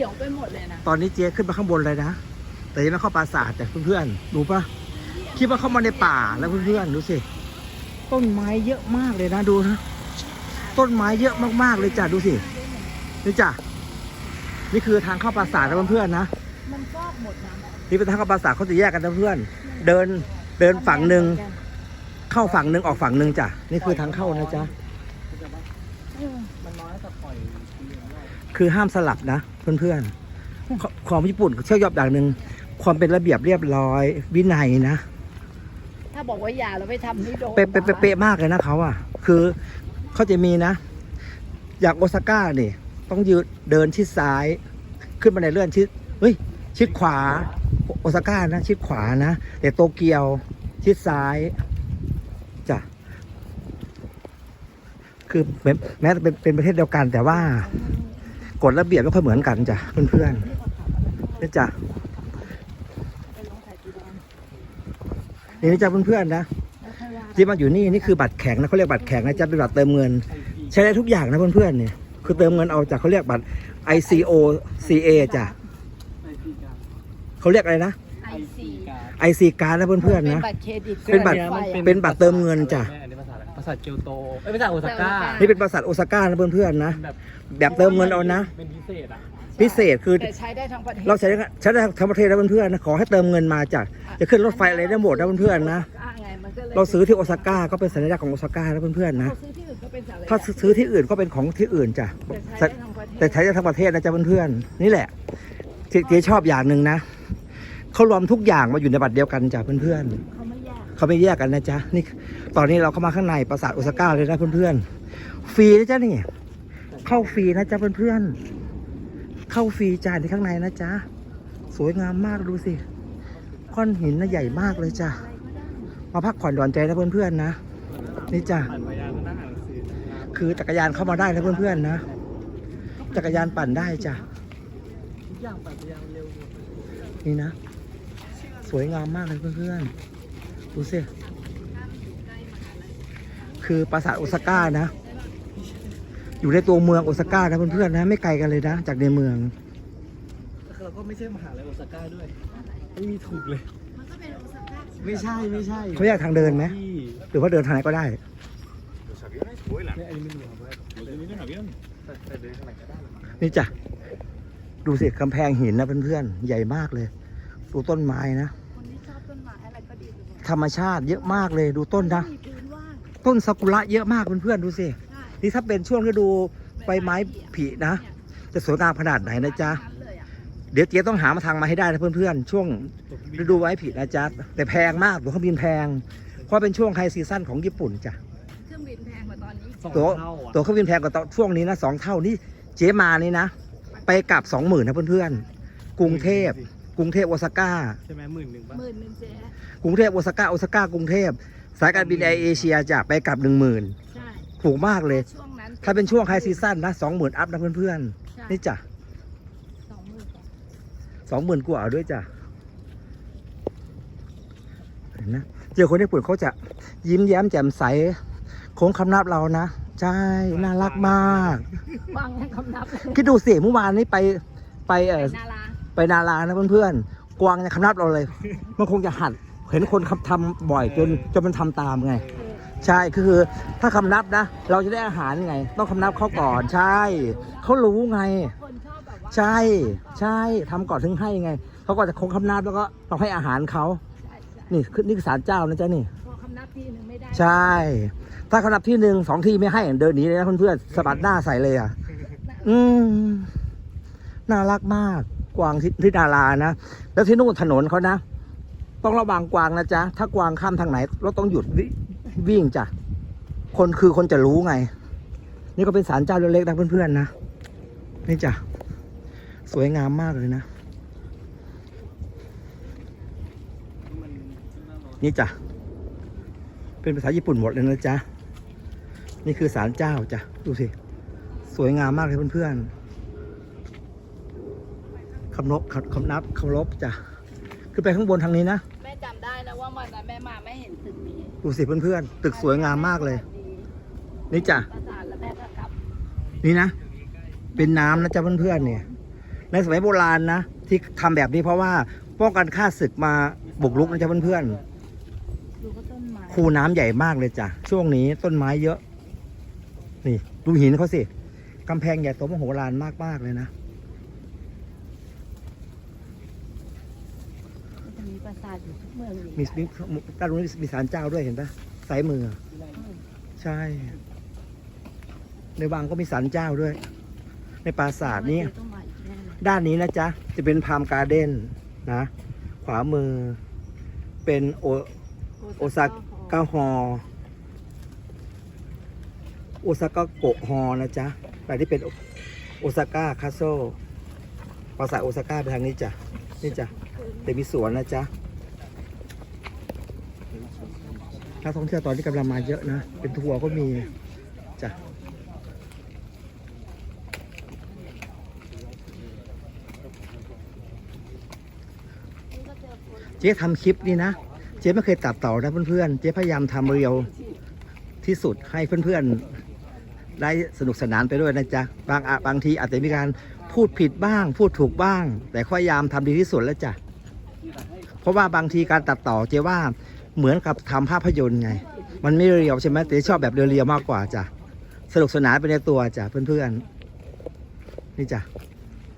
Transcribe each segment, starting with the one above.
ขียวไปหมดเลยนะ ตอนนี้เจ๊ขึ้นมาข้างบนเลยนะ แต่ยังไม่เข้าปราสาทแต่เพื่อนๆ ดูปะคิดว่าเข้ามาในป่าแล้วเพื่อนๆ ดูสิ ต้นไม้เยอะมากเลยนะดูนะ ต้นไม้เยอะมากๆเลยจ้ะดูสินี่จ้ะนี่คือทางเข้าปราสาทนะเพื่อนๆนะ มันฟอกหมดนะนี่เป็นทางเข้าปราสาทเขาจะแยกกันนะเพื่อน เดินเดินฝั่งหนึ่งเข้าฝั่งหนึ่งออกฝั่งหนึ่งจ้ะนี่คือทางเข้านะจ๊ะมันน้อยแต่ปล่อยทีเดียวได้คือห้ามสลับนะ เพื่อนๆขของญี่ปุ่นเชื่อยอบอย่างหนึ่งความเป็นระเบียบเรียบร้อย วินัยนะถ้าบอกว่าอย่าเราไปทำนี่โดนเป๊ะเป๊ะเป๊ะเป๊ะมากเลยนะเขาอะ คือเขาจะมีนะ อย่างโอซาก้าเนี่ยต้องยืนเดินชิดซ้าย ขึ้นบันไดเลื่อนชิดเฮ้ยชิดขวาโอซาก้านะ ชิดขวานะแต่โตเกียวชิดซ้ายจ้ะคือแม้แม้จะเป็นเป็นประเทศเดียวกันแต่ว่า กฎระเบียบไม่ค่อยเหมือนกันจ้ะเพื่อนๆนี่จ้ะนี่นะจ้ะเพื่อนๆนะที่มาอยู่นี่นี่คือบัตรแข็งนะเขาเรียกบัตรแข็งนะจ๊ะเป็นบัตรเติมเงิน ใช้ได้ทุกอย่างนะเพื่อนๆเนี่ยคือเติมเงินเอาจากเขาเรียกบัตร ICO CA จ้ะไอพีการเขาเรียกอะไรนะไอซีการ IC การ์ดนะเพื่อนๆเป็นนะบัตรเครดิตเป็นบัตรไฟอะเป็นบัตรเติมเงินจ้ะ อันนี้ภาษาอะไรภาษาเกียวโตเอ้ยภาษาโอซาก้านี่เป็นบริษัทโอซาก้านะเพื่อนๆนะ แบบแบบเติมเงินเอานะ เป็นพิเศษอะ พิเศษคือ แต่ใช้ได้ทั้งประเทศเราใช้ได้ใช้ได้ทั้งประเทศนะเพื่อนๆนะขอให้เติมเงินมาจ้ะจะขึ้นรถไฟอะไรได้หมดนะเพื่อนๆนะ อะไงมันก็ลยเราซื้อที่โอซาก้าก็เป็นสัญลักษณ์ของโอซาก้านะเพื่อนๆนะ เราซื้อที่อื่นก็เป็นสารถ้าซื้อที่อื่นก็เป็นของที่อื่นจ้ะ แต่ใช้ได้ทั้งประเทศแต่ใช้ได้ทั้งประเทศนะจ๊ะเพื่อนๆนี่แหละที่เจ๊ชอบอย่างหนึ่งนะเขารวมทุกอย่างมาอยู่ในบัตรเดียวกันจ้ะเพื่อนเขาไม่แยกๆ เขาไม่แยกกันนะจ๊ะนี่ตอนนี้เราเข้ามาข้างในปราสาทโอซาก้าเลยนะเพื่อนๆฟรีนะจ๊ะนี่ เข้าฟรีนะจ๊ะเพื่อนๆเข้าฟรีจ้าที่ข้างในนะจ๊ะสวยงามมากดูสิก้อนหินนะใหญ่มากเลยจ้ะมาพักผ่อนหย่อนใจนะเพื่อนๆนะนี่จ้ะผ่านพยานนั่งอ่าคือจักรยานเข้ามาได้นะเพื่อนๆนะ จักรยานปั่นได้จ้ะทุกอย่างปั่นพยานเร็วหมดนี่นะ สวยงามมากเลยเพื่อนๆ ดูสิคือปราสาทโอซาก้านะ อยู่ในตัวเมืองโอซาก้านะเพื่อนๆนะ ไม่ไกลกันเลยนะ จากในเมืองแต่เราก็ไม่ใช่มหาลัยโอซาก้าด้วย ไม่มีถูกเลย ไม่ใช่ไม่ใช่เขาแยกทางเดินไหมที่หรือว่าเดินทางไหนก็ได้เนี่ยอันนี้ไม่รู้ครับแต่แต่เดินทางไหนก็ได้หรอนี่จ้ะดูสิกำแพงหินนะเพื่อนๆใหญ่มากเลย ดูต้นไม้นะ ธรรมชาติเยอะมากเลยดูต้นนะมีพื้นว่างต้นซากุระเยอะมากเพื่อนๆดูสิใช่นี่ถ้าเป็นช่วงฤดูใบไม้ผลินะ จะสวยงามขนาดไหนนะจ๊ะทั้งเลยอะเดี๋ยวเจ๊ต้องหามาทางมาให้ได้นะเพื่อนๆ ช่วงฤดูไม้ผลินะจ๊ะ แต่แพงมากตั๋วเครื่องบินแพง เพราะเป็นช่วงไฮซีซั่นของญี่ปุ่นจ้ะ เครื่องบินแพงกว่าตอนนี้สองตั๋วเท่าอะตั๋วเครื่องบินแพงกว่าตอนช่วงนี้นะสองเท่านี่เจ๊มานี่นะ ไปกลับสองหมื่นนะเพื่อนๆ กรุงเทพ กรุงเทพโอซาก้า ใช่ไหมหมื่นหนึ่งป่ะหมื่นหนึ่งเจ๊กรุงเทพโอซาก้าโอซาก้ากรุงเทพสายการบินแอร์เอเชียจะไปกลับหนึ่งหมื่นใช่ถูกมากเลย ช่วงนั้นถ้าเป็นช่วงไฮซีซั่นนะสองหมื่นอัพนะเพื่อนใช่ๆนี่จ้ะสองหมื่นกว่าสองหมื่นกว่าด้วยจ้ะเห็นนะเจอคนญี่ปุ่นเขาจะยิ้มแย้มแจ่มใสโค้งคำนับเรานะ ใช่ น่ารักมากวางให้คำนับเลยคิดดูสิเมื่อวานนี้ไปไปเออนารา ไปนารานะเพื่อนๆกวางจะคำนับเราเลย มันคงจะหัดเห็นคนทำบ่อยจนจนมันทำตามไง ใช่คือถ้าคำนับนะ เราจะได้อาหารไง ต้องคำนับเขาก่อนใช่เขารู้ไงคนชอบแบบว่าใช่ใช่ทำก่อนถึงให้ไงเขาก็จะคงคำนับแล้วก็ต้องให้อาหารเขาใช่ใช่นี่คือนี่คือศาลเจ้านะจ๊ะนี่พอคำนับทีหนึ่งไม่ได้ใช่ ถ้าคำนับที่หนึ่งสองที่ไม่ให้เดินหนีเลยนะเพื่อนๆสะบัดหน้าใส่เลยอะ อืมน่ารักมาก กวางที่ที่นารานะ แล้วที่นู่นถนนเขานะ ต้องระวังกวางนะจ๊ะ ถ้ากวางข้ามทางไหนเรถต้องหยุดวิ่งจ้ะ คนคือคนจะรู้ไง นี่ก็เป็นศาลเจ้าเล็กๆนะเพื่อนๆนะ นี่จ้ะ สวยงามมากเลยนะ นี่จ้ะ เป็นภาษาญี่ปุ่นหมดเลยนะจ๊ะ นี่คือศาลเจ้าจ้ะ ดูสิ สวยงามมากเลยเพื่อนๆำนบคำนับเคารพจ้ะคือไปข้างบนทางนี้นะ แม่จำได้นะว่าวันนั้นแม่มาแม่เห็นตึกนี้ดูสิเพื่อนๆ ตึกสวยงามมากเลย นี่จ้ะ ประสานแล้วแม่ก็กลับนี่นะ เป็นน้ำนะจ๊ะเพื่อนๆเนี่ย ในสมัยโบราณนะ ที่ทำแบบนี้เพราะว่าป้องกันข้าศึกมาบุกรุกนะจ๊ะเพื่อนดูก็ต้นไม้ๆคูน้ำใหญ่มากเลยจ้ะ ช่วงนี้ต้นไม้เยอะ นี่ ดูหินเขาสิกำแพงใหญ่โตมโหฬารมากๆเลยนะ มันจะมีป ราสาทอยู่ทุกเมืองเลยมีมีด้านนู้นมีศาลเจ้าด้วยเห็นปะซ้ายมือ ใช่ ในวังก็มีศาลเจ้าด้วย ในปราสาทนี้ ต้องมาอีกแน่เลยด้านนี้นะจ๊ะ จะเป็นพามการ์เด้นนะ ขวามือเป็นโอ โอซาก้าฮอโอซาก้าโกะฮอนะจ๊ะแต่ที่เป็นโอซาก้าคาโซปราสาทโอซาก้าไปทางนี้จ้ะ นี่จ้ะแต่มีสวนนะจ๊ะ นักท่องเที่ยวตอนนี้กำลังมาเยอะนะ เป็นทัวร์ก็มีจ้ะเจ๊ทำคลิปนี่นะ เจ๊ไม่เคยตัดต่อนะเพื่อนๆ เจ๊พยายามทำเรียวที่สุดให้เพื่อนๆ ได้สนุกสนานไปด้วยนะจ๊ะ บางอะบางทีอาจจะมีการพูดผิดบ้าง พูดถูกบ้าง แต่พยายามทำดีที่สุดแล้วจ้ะ เพราะว่าบางทีการตัดต่อเจ๊ว่า เหมือนกับทำภาพยนตร์ไง มันไม่เรียวใช่ไหมแต่ชอบแบบเรียวๆมากกว่าจ้ะสนุกสนานไปในตัวจ้ะเพื่อนๆ นี่จ้ะ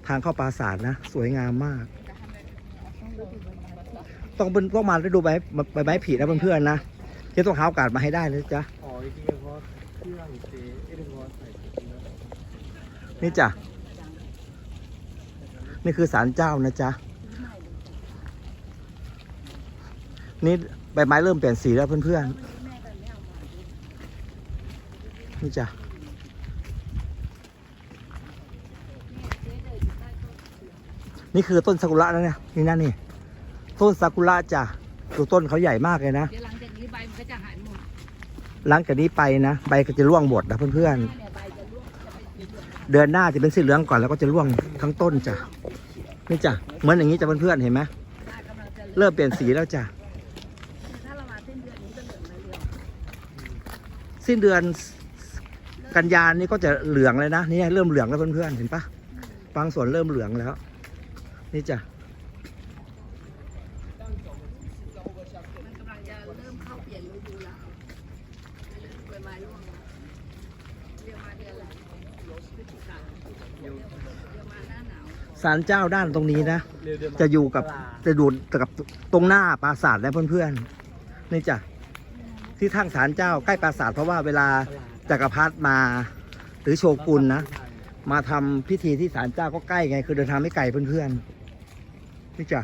ทางเข้าปราสาทนะ สวยงามมาก ต้องเป็นต้องมาได้ดูใบใบไม้ผลินะเพื่อนๆนะเจะต้องหาโอกาสมาให้ได้นะจ๊ะอ๋อจริงๆเพราะเครื่องเจเอ็นพอใส่ถุงแล้วนี่จ้ะนี่คือศาลเจ้านะจ๊ะ นี่ใบไม้เริ่มเปลี่ยนสีแล้วเพื่อนๆ นี่จ้ะนี่คือต้นซากุระนะเนี่ยนี่นั่นนี่ต้นซากุระจ้ะดูต้นเขาใหญ่มากเลยนะเดี๋ยวหลังจากนี้ใบมันก็จะหายหมดหลังจากนี้ไปนะใบก็จะร่วงหมดนะเพื่อนเนี่ยใบจะร่วงจะเป็นสีเหลืองๆเดือนหน้าจะเป็นสีเหลืองก่อนแล้วก็จะร่วงทั้งต้นจ้ะนี่จ้ะเหมือนอย่างนี้จ้ะเพื่อนๆเห็นไหมได้กำลังจะเริ่มเปลี่ยนสีแล้วจ้ะ ถ้าเรามาสิ้นเดือนนี้จะเหลืองเลยเรือง สิ้นเดือนกันยานี่ก็จะเหลืองเลยนะนี่เริ่มเหลืองแล้วเพื่อนๆเห็นปะบางส่วนเริ่มเหลืองแล้ว นี่จ้ะมันกำลังจะเริ่มเข้ารเรียกมาเดือนละพฤศจิกาเรียกมาหน้าหนาวศาลเจ้าด้านตรงนี้นะ จะอยู่กับจะดูดกับตรงหน้าปราสาทนะเพื่อนๆนี่จ้ะ ที่ทั้งศาลเจ้าใกล้ปราสาทเพราะว่าเวลาจักรพรรดิมา หรือโชกุนนะมาทำพิธีที่ศาลเจ้าก็ใกล้ไง คือเดินทางไม่ไกลเพื่อนๆนี่จ้ะ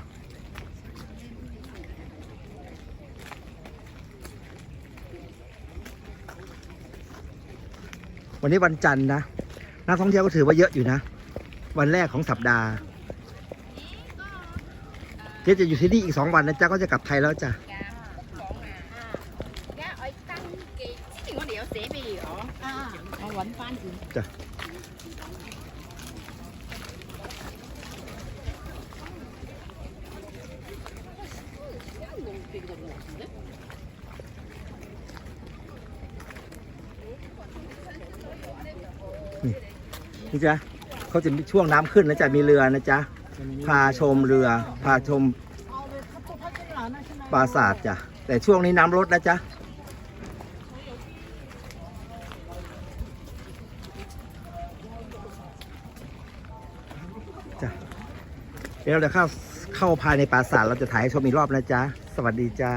วันนี้วันจันทร์นะนักท่องเที่ยวก็ถือว่าเยอะอยู่นะ วันแรกของสัปดาห์เจ๊จะอยู่ที่นี่อีกสองวันนะจ๊ะก็จะกลับไทยแล้วจ้ะ วานฟันอีกจ้ะนี่จ้ะเขาจะมีช่วงน้ำขึ้นนะจ๊ะมีเรือนะจ๊ะ พาชมเรือพาชมปราสาทจ้ะ แต่ช่วงนี้น้ำลดนะจ๊ะจ้ะ เดี๋ยวเราจะเข้าเข้าภายในปราสาทเราจะถ่ายให้ชมอีกรอบนะจ๊ะ สวัสดีจ้า